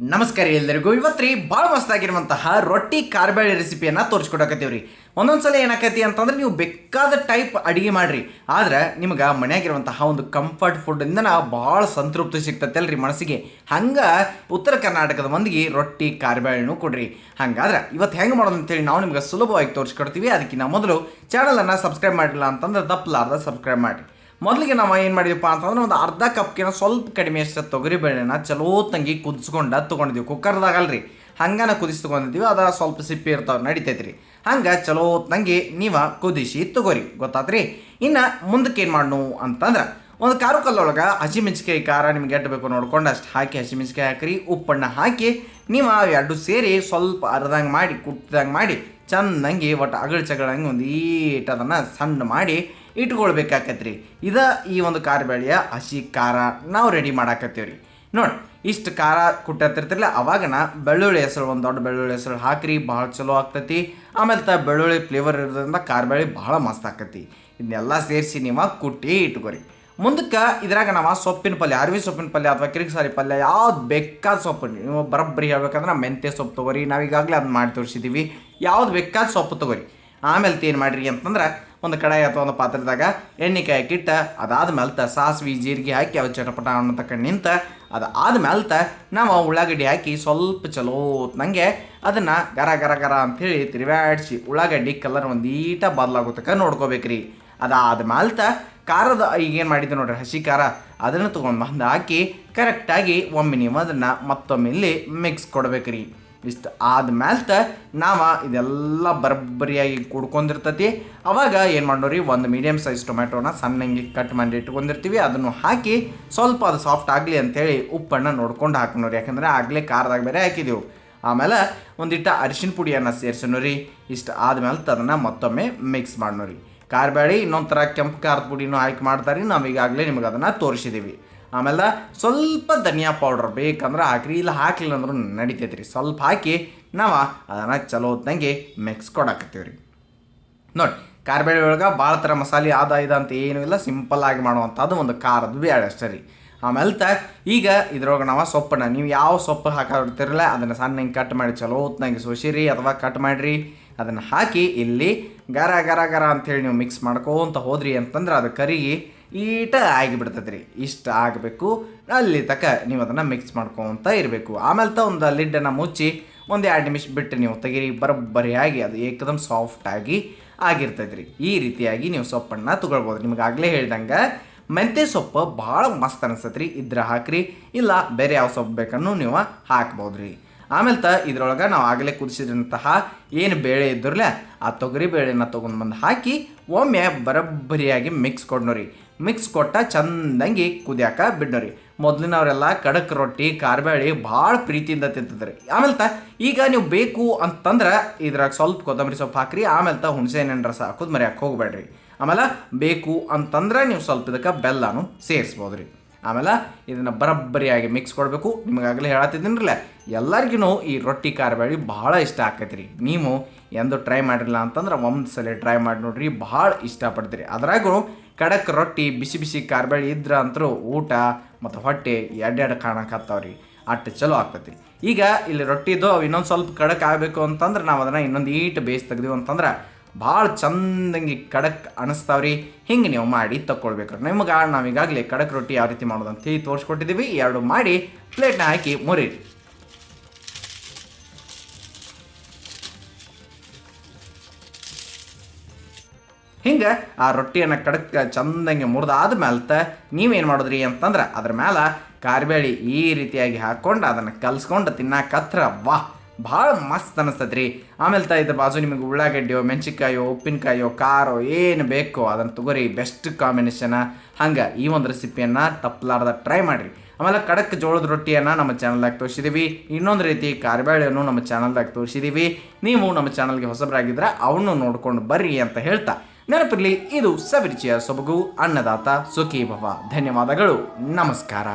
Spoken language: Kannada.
ನಮಸ್ಕಾರ ಎಲ್ಲರಿಗೂ. ಇವತ್ತು ರೀ ಭಾಳ ಮಸ್ತಾಗಿರುವಂತಹ ರೊಟ್ಟಿ ಕಾರ್ಬೇಳೆ ರೆಸಿಪಿಯನ್ನು ತೋರಿಸ್ಕೊಡಕತ್ತೀವಿ ರೀ ಒಂದೊಂದ್ಸಲ ಏನಾಕತಿ ಅಂತಂದ್ರೆ ನೀವು ಬೇಕಾದ ಟೈಪ್ ಅಡಿಗೆ ಮಾಡ್ರಿ. ಆದ್ರೆ ನಿಮ್ಗೆ ಮನೆಯಾಗಿರುವಂತಹ ಒಂದು ಕಂಫರ್ಟ್ ಫುಡ್ಡಿಂದ ಭಾಳ ಸಂತೃಪ್ತಿ ಸಿಗ್ತೈತಲ್ರಿ ಮನಸ್ಸಿಗೆ. ಹಂಗೆ ಉತ್ತರ ಕರ್ನಾಟಕದ ಮಂದಿಗೆ ರೊಟ್ಟಿ ಕಾರ್ಬೇಳೆನೂ ಕೊಡ್ರಿ. ಹಂಗಾದ್ರೆ ಇವತ್ತು ಹೆಂಗೆ ಮಾಡೋದು ಅಂತೇಳಿ ನಾವು ನಿಮ್ಗೆ ಸುಲಭವಾಗಿ ತೋರಿಸ್ಕೊಡ್ತೀವಿ. ಅದಕ್ಕಿಂತ ಮೊದಲು ಚಾನಲನ್ನು ಸಬ್ಸ್ಕ್ರೈಬ್ ಮಾಡಿಲ್ಲ ಅಂತಂದ್ರೆ ತಪ್ಪಲಾರ್ದ ಸಬ್ಸ್ಕ್ರೈಬ್ ಮಾಡಿರಿ. ಮೊದಲಿಗೆ ನಾವು ಏನು ಮಾಡಿದೀವಪ್ಪ ಅಂತಂದ್ರೆ ಒಂದು ಅರ್ಧ ಕಪ್ಗಿನ ಸ್ವಲ್ಪ ಕಡಿಮೆ ಅಷ್ಟು ತೊಗರಿ ಬೇಳೆನ ಚಲೋ ತಂಗಿ ಕುದಿಸ್ಕೊಂಡ ತೊಗೊಂಡಿದ್ದೀವಿ ಕುಕ್ಕರ್ದಾಗಲ್ರಿ ಹಂಗನ ಕುದಿಸಿ ತೊಗೊಂಡಿದ್ದೀವಿ ಅದ ಸ್ವಲ್ಪ ಸಿಪ್ಪಿ ಇರ್ತಾವೆ ರೀ ಹಂಗೆ ಚಲೋ ತಂಗಿ ನೀವು ಕುದಿಸಿ ತಗೋರಿ. ಗೊತ್ತಾತ್ರಿ? ಇನ್ನು ಮುಂದಕ್ಕೆ ಏನು ಮಾಡ್ನು ಅಂತಂದ್ರೆ ಒಂದು ಕಾರು ಕಲ್ಲೊಳಗೆ ಹಸಿಮೆಣ್ಸಿಕಾಯಿ ಖಾರ ನಿಮ್ಗೆ ಎಟ್ಟು ಬೇಕು ನೋಡ್ಕೊಂಡು ಅಷ್ಟು ಹಾಕಿ ಹಸಿಮೆಣ್ಸಿಕಾಯಿ ಹಾಕ್ರಿ, ಉಪ್ಪನ್ನು ಹಾಕಿ ನೀವು ಎರಡು ಸೇರಿ ಸ್ವಲ್ಪ ಅರ್ಧಂಗೆ ಮಾಡಿ ಕುಟ್ಟಿದಂಗೆ ಮಾಡಿ, ಚಂದಂಗಿ ಒಟ್ಟು ಅಗಳ ಚಗಳಂಗೆ ಒಂದು ಈಟ್ ಅದನ್ನು ಸಣ್ಣ ಮಾಡಿ ಇಟ್ಕೊಳ್ಬೇಕಾಕತ್ರಿ. ಇದ ಈ ಒಂದು ಕಾರ್ಬೇಳೆಯ ಹಸಿ ಖಾರ ನಾವು ರೆಡಿ ಮಾಡಾಕತ್ತೀವ್ರಿ. ನೋಡಿ, ಇಷ್ಟು ಖಾರ ಕುಟ್ಟತ್ತಿರ್ತಿರಲ್ಲ ಅವಾಗನ ಬೆಳ್ಳುಳ್ಳಿ ಹೆಸರು, ಒಂದು ದೊಡ್ಡ ಬೆಳ್ಳುಳ್ಳಿ ಹೆಸರು ಹಾಕ್ರಿ, ಭಾಳ ಚಲೋ ಆಗ್ತೈತಿ. ಆಮೇಲೆ ತ ಬೆಳ್ಳುಳ್ಳಿ ಫ್ಲೇವರ್ ಇರೋದ್ರಿಂದ ಕಾರ್ಬೇಳೆ ಭಾಳ ಮಸ್ತ್ ಆಕತಿ ಇದನ್ನೆಲ್ಲ ಸೇರಿಸಿ ನೀವು ಕುಟ್ಟಿ ಇಟ್ಕೊರಿ. ಮುಂದಕ್ಕೆ ಇದ್ರಾಗ ನಾವು ಸೊಪ್ಪಿನ ಪಲ್ಯ, ಅರವಿ ಸೊಪ್ಪಿನ ಪಲ್ಯ ಅಥವಾ ಕಿರಿಕ್ಸಾರಿ ಪಲ್ಯ, ಯಾವ್ದು ಬೇಕಾದ ಸೊಪ್ಪು ನೀವು ಬರೋಬ್ಬರಿ ಹೇಳ್ಬೇಕಂದ್ರೆ ಮೆಂತ್ಯ ಸೊಪ್ಪು ತೊಗೊರಿ. ನಾವು ಈಗಾಗಲೇ ಅದನ್ನ ಮಾಡಿ ತೋರಿಸಿದ್ದೀವಿ ಯಾವ್ದು ಬೇಕಾದ ಸೊಪ್ಪು ತೊಗೊರಿ. ಆಮೇಲೆ ಏನು ಮಾಡಿರಿ ಅಂತಂದ್ರೆ ಒಂದು ಕಡಾಯಿ ಅಥವಾ ಒಂದು ಪಾತ್ರದಾಗ ಎಣ್ಣೆ ಕಿಟ್ಟ ಅದಾದ ಮೇಲ್ತ ಸಾಸ್ವಿ, ಜೀರಿಗೆ ಹಾಕಿ ಅವು ಚಟಪಟ ಅನ್ನೋ ತಕ್ಕ ನಿಂತ ಅದಾದ ಮೇಲೆ ನಾವು ಉಳ್ಳಾಗಡ್ಡಿ ಹಾಕಿ ಸ್ವಲ್ಪ ಚಲೋ ಅದನ್ನು ಗರ ಗರ ಗರ ಅಂಥೇಳಿ ತಿರುವಾಡಿಸಿ ಉಳ್ಳಾಗಡ್ಡಿ ಕಲರ್ ಒಂದೀಟ ನೋಡ್ಕೋಬೇಕು ನೋಡ್ಕೋಬೇಕ್ರಿ. ಅದಾದ ಮೇಲೆ ಖಾರದ ಈಗೇನು ಮಾಡಿದ್ದೆ ನೋಡ್ರಿ ಹಸಿ ಖಾರ, ಅದನ್ನು ತೊಗೊಂಡು ಬಂದು ಹಾಕಿ ಕರೆಕ್ಟಾಗಿ ಒಮ್ಮೆ ನೀವು ಅದನ್ನು ಮತ್ತೊಮ್ಮೆ ಇಲ್ಲಿ ಮಿಕ್ಸ್ ಕೊಡ್ಬೇಕ್ರಿ. ಇಷ್ಟು ಆದ್ಮೇಲೆ ನಾವು ಇದೆಲ್ಲ ಬರಬ್ಬರಿಯಾಗಿ ಕುಡ್ಕೊಂಡಿರ್ತೈತಿ. ಅವಾಗ ಏನು ಮಾಡೋರಿ ಒಂದು ಮೀಡಿಯಮ್ ಸೈಜ್ ಟೊಮೆಟೊನ ಸಣ್ಣಂಗೆ ಕಟ್ ಮಾಡಿ ಇಟ್ಕೊಂಡಿರ್ತೀವಿ. ಅದನ್ನು ಹಾಕಿ ಸ್ವಲ್ಪ ಅದು ಸಾಫ್ಟ್ ಆಗಲಿ ಅಂಥೇಳಿ ಉಪ್ಪನ್ನು ನೋಡ್ಕೊಂಡು ಹಾಕ್ನೋರಿ. ಯಾಕಂದರೆ ಆಗಲೇ ಖಾರದಾಗ ಬೇರೆ ಹಾಕಿದೆವು. ಆಮೇಲೆ ಒಂದಿಟ್ಟ ಅರಿಶಿನ ಪುಡಿಯನ್ನು ಸೇರ್ಸೋಣ ರೀ ಇಷ್ಟು ಆದಮೇಲೆ ಅದನ್ನು ಮತ್ತೊಮ್ಮೆ ಮಿಕ್ಸ್ ಮಾಡೋರಿ ಖಾರ ಇನ್ನೊಂದು ಇನ್ನೊಂಥರ ಕೆಂಪು ಖಾರದ ಪುಡಿನೂ ಹಾಕಿ ಮಾಡ್ತಾರೆ. ನಾವು ಈಗಾಗಲೇ ನಿಮಗೆ ಅದನ್ನು ತೋರಿಸಿದ್ದೀವಿ ಆಮೇಲೆ ಸ್ವಲ್ಪ ಧನಿಯಾ ಪೌಡ್ರ್ ಬೇಕಂದ್ರೆ ಹಾಕ್ರಿ ಇಲ್ಲ ಹಾಕಲಿಲ್ಲ ಅಂದ್ರೂ ನಡಿತೈತೆ ರೀ ಸ್ವಲ್ಪ ಹಾಕಿ ನಾವು ಅದನ್ನು ಚಲೋ ಹೊತ್ತಂಗೆ ಮಿಕ್ಸ್ ಕೊಡಾಕತ್ತೀವಿ ರೀ ನೋಡಿ ಕಾರ್ಬೇಳೆ ಒಳಗೆ ಭಾಳ ಥರ ಮಸಾಲೆ ಆದ ಇದ ಅಂತ ಏನೂ ಇಲ್ಲ ಸಿಂಪಲ್ ಆಗಿ ಮಾಡುವಂಥದ್ದು ಒಂದು ಖಾರದ ಬೇಳೆ ಅಷ್ಟೇ ರೀ. ಆಮೇಲೆ ತ, ಈಗ ಇದ್ರೊಳಗೆ ನಾವು ಸೊಪ್ಪನ್ನ, ನೀವು ಯಾವ ಸೊಪ್ಪು ಹಾಕಿರ್ತಿರಲ್ಲ ಅದನ್ನು ಸಣ್ಣ ಹಿಂಗೆ ಕಟ್ ಮಾಡಿ ಚಲೋ ಹೊತ್ನಂಗೆ ಸೋಸಿರಿ, ಅಥವಾ ಕಟ್ ಮಾಡಿರಿ, ಅದನ್ನು ಹಾಕಿ ಇಲ್ಲಿ ಗರ ಗರ ಗರ ಅಂಥೇಳಿ ನೀವು ಮಿಕ್ಸ್ ಮಾಡ್ಕೋತ ಹೋದ್ರಿ ಅಂತಂದ್ರೆ ಅದು ಕರಿಗಿ ಈಟ ಆಗಿಬಿಡ್ತೈತೆ ರೀ ಇಷ್ಟು ಆಗಬೇಕು, ಅಲ್ಲಿ ತಕ ನೀವು ಅದನ್ನು ಮಿಕ್ಸ್ ಮಾಡ್ಕೊತ ಇರಬೇಕು. ಆಮೇಲೆ ತ ಒಂದು ಲಿಡ್ಡನ್ನು ಮುಚ್ಚಿ ಒಂದು ಎರಡು ನಿಮಿಷ ಬಿಟ್ಟು ನೀವು ತೆಗೀರಿ, ಬರೋಬ್ಬರಿಯಾಗಿ ಅದು ಏಕದಮ್ ಸಾಫ್ಟಾಗಿ ಆಗಿರ್ತೈತೆ ರೀ ಈ ರೀತಿಯಾಗಿ ನೀವು ಸೊಪ್ಪನ್ನು ತೊಗೊಳ್ಬೋದು. ನಿಮ್ಗೆ ಆಗಲೇ ಹೇಳ್ದಂಗೆ, ಮೆಂತ್ಯ ಸೊಪ್ಪು ಭಾಳ ಮಸ್ತ್ ಅನಿಸ್ತೈತೆ ರೀ ಇದ್ರ ಹಾಕ್ರಿ, ಇಲ್ಲ ಬೇರೆ ಯಾವ ಸೊಪ್ಪು ಬೇಕನ್ನು ನೀವು ಹಾಕ್ಬೋದು ರೀ ಆಮೇಲೆ ತ ಇದ್ರೊಳಗೆ ನಾವು ಆಗಲೇ ಕುದಿಸಿದಂತಹ ಏನು ಬೇಳೆ ಇದ್ದರಲ್ಲೇ ಆ ತೊಗರಿ ಬೇಳೆನ ತೊಗೊಂಡು ಬಂದು ಹಾಕಿ ಒಮ್ಮೆ ಬರೋಬ್ಬರಿಯಾಗಿ ಮಿಕ್ಸ್ ಕೊಡ್ನೋರಿ. ಮಿಕ್ಸ್ ಕೊಟ್ಟ ಚಂದಂಗಿ ಕುದಿಯಾಕ ಬಿಡ್ನೋರಿ. ಮೊದಲಿನವರೆಲ್ಲ ಕಡಕ್ ರೊಟ್ಟಿ ಕಾರ್ಬೇಳಿ ಭಾಳ ಪ್ರೀತಿಯಿಂದ ತಿಂತಿದ್ರಿ. ಆಮೇಲೆ ತ ಈಗ ನೀವು ಬೇಕು ಅಂತಂದ್ರೆ ಇದ್ರಾಗ ಸ್ವಲ್ಪ ಕೊತ್ತಂಬರಿ ಸೊಪ್ಪು ಹಾಕ್ರಿ ಆಮೇಲೆ ತ ಹುಣಸೆಹಣ್ಣ ರಸ ಹಾಕೋದು ಮರ್ಯಾಕೆ ಹೋಗಬೇಡ್ರಿ ಆಮೇಲೆ ಬೇಕು ಅಂತಂದ್ರೆ ನೀವು ಸ್ವಲ್ಪ ಇದಕ್ಕೆ ಬೆಲ್ಲನೂ ಸೇರಿಸ್ಬೋದು ರೀ ಆಮೇಲೆ ಇದನ್ನು ಬರಬ್ಬರಿಯಾಗಿ ಮಿಕ್ಸ್ ಕೊಡಬೇಕು. ನಿಮಗಾಗಲೇ ಹೇಳತ್ತಿದ್ದೀನಿರಲ್ಲ ಎಲ್ಲರಿಗೂ ಈ ರೊಟ್ಟಿ ಕಾರ್ಬೇಳಿ ಭಾಳ ಇಷ್ಟ ಆಕೈತಿ ರೀ ನೀವು ಎಂದು ಟ್ರೈ ಮಾಡಿರಲ್ಲ ಅಂತಂದ್ರೆ ಒಂದು ಸಲ ಟ್ರೈ ಮಾಡಿ ನೋಡ್ರಿ, ಭಾಳ ಇಷ್ಟಪಡ್ತೀರಿ. ಅದ್ರಾಗೂ ಕಡಕ್ ರೊಟ್ಟಿ, ಬಿಸಿ ಬಿಸಿ ಕಾರ್ಬೇಳಿ ಇದ್ರ ಅಂತರೂ ಊಟ ಮತ್ತು ಹೊಟ್ಟೆ ಎಡ್ಡೆಡ್ ಕಾಣಕತ್ತಾವ್ರಿ ಅಟ್ಟು ಚಲೋ ಆಗ್ತೈತಿ. ಈಗ ಇಲ್ಲಿ ರೊಟ್ಟಿದು ಇನ್ನೊಂದು ಸ್ವಲ್ಪ ಕಡಕ್ ಆಗಬೇಕು ಅಂತಂದ್ರೆ ನಾವು ಅದನ್ನು ಇನ್ನೊಂದು ಈಟ್ ಬೇಯಿಸಿ ತೆಗ್ದೀವಿ ಅಂತಂದ್ರೆ ಭಾಳ ಚಂದಂಗೆ ಕಡಕ್ ಅನಿಸ್ತಾವ್ರಿ ಹಿಂಗೆ ನೀವು ಮಾಡಿ ತಗೊಳ್ಬೇಕು ನಿಮ್ಗೆ ನಾವು ಈಗಾಗಲೇ ಕಡಕ್ ರೊಟ್ಟಿ ಯಾವ ರೀತಿ ಮಾಡೋದು ಅಂತ ಹೇಳಿ ತೋರಿಸ್ಕೊಟ್ಟಿದ್ದೀವಿ. ಎರಡು ಮಾಡಿ ಪ್ಲೇಟ್ನ ಹಾಕಿ ಮುರಿರಿ. ಹಿಂಗೆ ಆ ರೊಟ್ಟಿಯನ್ನು ಕಡಕ್ ಚಂದಂಗೆ ಮುರಿದಾದ ಮೇಲೆ ನೀವೇನು ಮಾಡಿದ್ರಿ ಅಂತಂದ್ರೆ ಅದ್ರ ಮೇಲೆ ಕಾರ್ಬೇಳಿ ಈ ರೀತಿಯಾಗಿ ಹಾಕ್ಕೊಂಡು ಅದನ್ನು ಕಲ್ಸ್ಕೊಂಡು ತಿನ್ನಾಕತ್ರ ವಾಹ್ ಭಾಳ ಮಸ್ತ್ ಅನಿಸ್ತದೆ ರೀ ಆಮೇಲೆ ತ ಇದ್ರ ಬಾಜು ನಿಮಗೆ ಉಳ್ಳಾಗಡ್ಡಿಯೋ, ಮೆಣಸಿನ್ಕಾಯೋ, ಉಪ್ಪಿನಕಾಯೋ, ಖಾರೋ ಏನು ಬೇಕೋ ಅದನ್ನು ತಗೋರಿ. Best combination. ಹಂಗೆ ಈ ಒಂದು ರೆಸಿಪಿಯನ್ನು ತಪ್ಪಲಾರ್ದ ಟ್ರೈ ಮಾಡಿರಿ. ಆಮೇಲೆ ಕಡಕ್ ಜೋಳದ ರೊಟ್ಟಿಯನ್ನು ನಮ್ಮ ಚಾನಲ್ದಾಗ ತೋರಿಸಿದ್ದೀವಿ ಇನ್ನೊಂದು ರೀತಿ ಕಾರ್ಬೇಳೆಯನ್ನು ನಮ್ಮ ಚಾನಲ್ದಾಗ ತೋರಿಸಿದ್ದೀವಿ ನೀವು ನಮ್ಮ ಚಾನಲ್ಗೆ ಹೊಸಬರಾಗಿದ್ದರೆ ಅವನು ನೋಡ್ಕೊಂಡು ಬರ್ರಿ ಅಂತ ಹೇಳ್ತಾ. ನೆನಪಿರಲಿ ಇದು ಸವಿರಿಚಿಯ ಸೊಬಗು ಅನ್ನದಾತ ಸುಖಿ ಭವ ಧನ್ಯವಾದಗಳು. ನಮಸ್ಕಾರ.